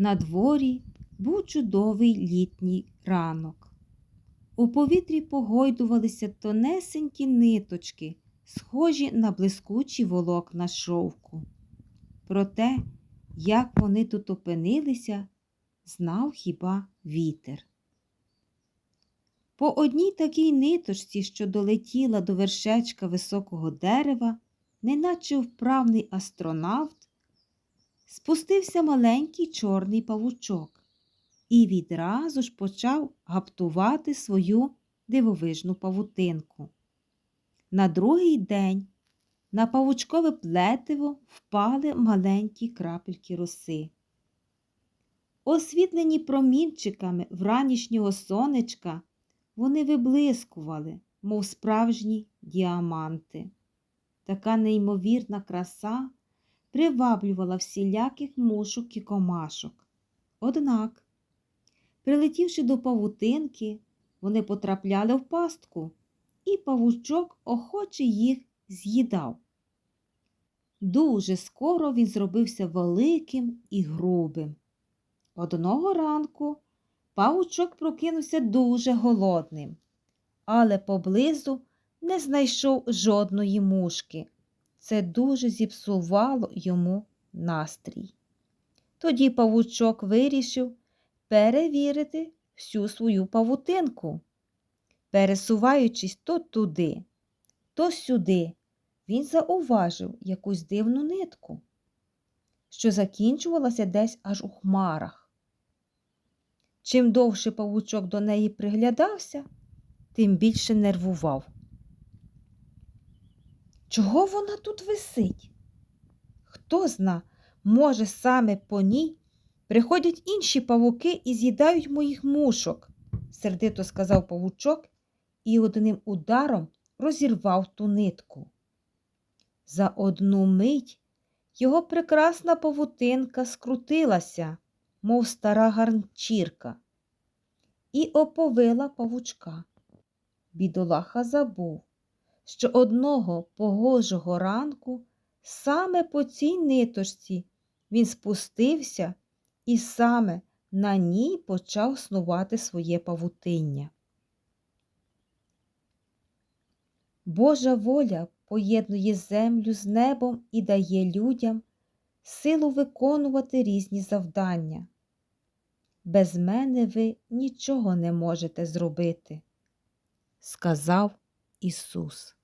На дворі був чудовий літній ранок. У повітрі погойдувалися тонесенькі ниточки, схожі на блискучі волокна шовку. Про те, як вони тут опинилися, знав хіба вітер. По одній такій ниточці, що долетіла до вершечка високого дерева, неначе вправний астронавт, спустився маленький чорний павучок і відразу ж почав гаптувати свою дивовижну павутинку. На другий день на павучкове плетиво впали маленькі крапельки роси. Освітлені промінчиками вранішнього сонечка, вони виблискували, мов справжні діаманти. Така неймовірна краса приваблювала всіляких мушок і комашок. Однак, прилетівши до павутинки, вони потрапляли в пастку, і павучок охоче їх з'їдав. Дуже скоро він зробився великим і грубим. Одного ранку павучок прокинувся дуже голодним, але поблизу не знайшов жодної мушки. Це дуже зіпсувало йому настрій. Тоді павучок вирішив перевірити всю свою павутинку. Пересуваючись то туди, то сюди, він зауважив якусь дивну нитку, що закінчувалася десь аж у хмарах. Чим довше павучок до неї приглядався, тим більше нервував. Чого вона тут висить? Хто зна, може, саме по ній приходять інші павуки і з'їдають моїх мушок, сердито сказав павучок і одним ударом розірвав ту нитку. За одну мить його прекрасна павутинка скрутилася, мов стара гарнчірка, і оповила павучка. Бідолаха забув, що одного погожого ранку саме по цій ниточці він спустився і саме на ній почав снувати своє павутиння. Божа воля поєднує землю з небом і дає людям силу виконувати різні завдання. Без мене ви нічого не можете зробити, сказав Ісус.